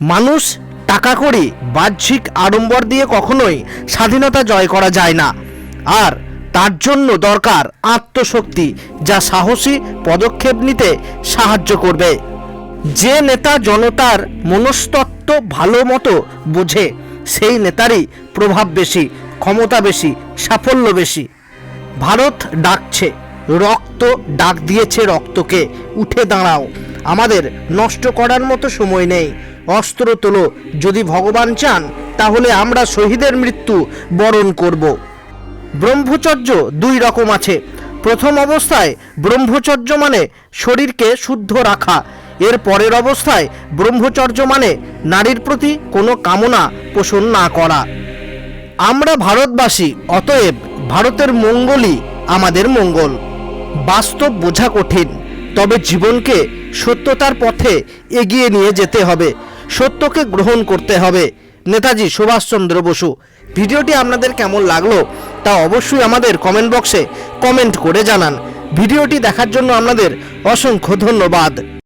মানুষ টাকা করি বাহ্যিক আড়ম্বর দিয়ে কখনোই স্বাধীনতা জয় করা যায় না। আর তার জন্য দরকার আত্মশক্তি, যা সাহসী পদক্ষেপ নিতে সাহায্য করবে। যে নেতা জনতার মনস্তত্ত্ব ভালো মতো বোঝে, সেই নেতারই প্রভাব বেশি, ক্ষমতা বেশি, সাফল্য বেশি। ভারত ডাকছে, রক্ত ডাক দিয়েছে রক্তকে, উঠে দাঁড়াও। আমাদের নষ্ট করার মতো সময় নেই। অস্ত্র তোলো, যদি ভগবান চান, তাহলে আমরা শহীদের মৃত্যু বরণ করব। ব্রহ্মচর্য দুই রকম আছে। প্রথম অবস্থায় ব্রহ্মচর্য মানে শরীরকে শুদ্ধ রাখা। এর পরের অবস্থায় ব্রহ্মচর্য মানে নারীর প্রতি কোনো কামনা পোষণ না করা। আমরা ভারতবাসী, অতএব ভারতের মঙ্গলই আমাদের মঙ্গল। বাস্তব বোঝা কঠিন, তবে জীবনকে সত্যতার পথে এগিয়ে নিয়ে যেতে হবে। সত্যকে গ্রহণ করতে হবে। নেতাজি সুভাষচন্দ্র বসু, ভিডিওটি আপনাদের কেমন লাগল তা অবশ্যই আমাদের কমেন্ট বক্সে কমেন্ট করে জানান। ভিডিওটি দেখার জন্য আপনাদের অসংখ্য ধন্যবাদ।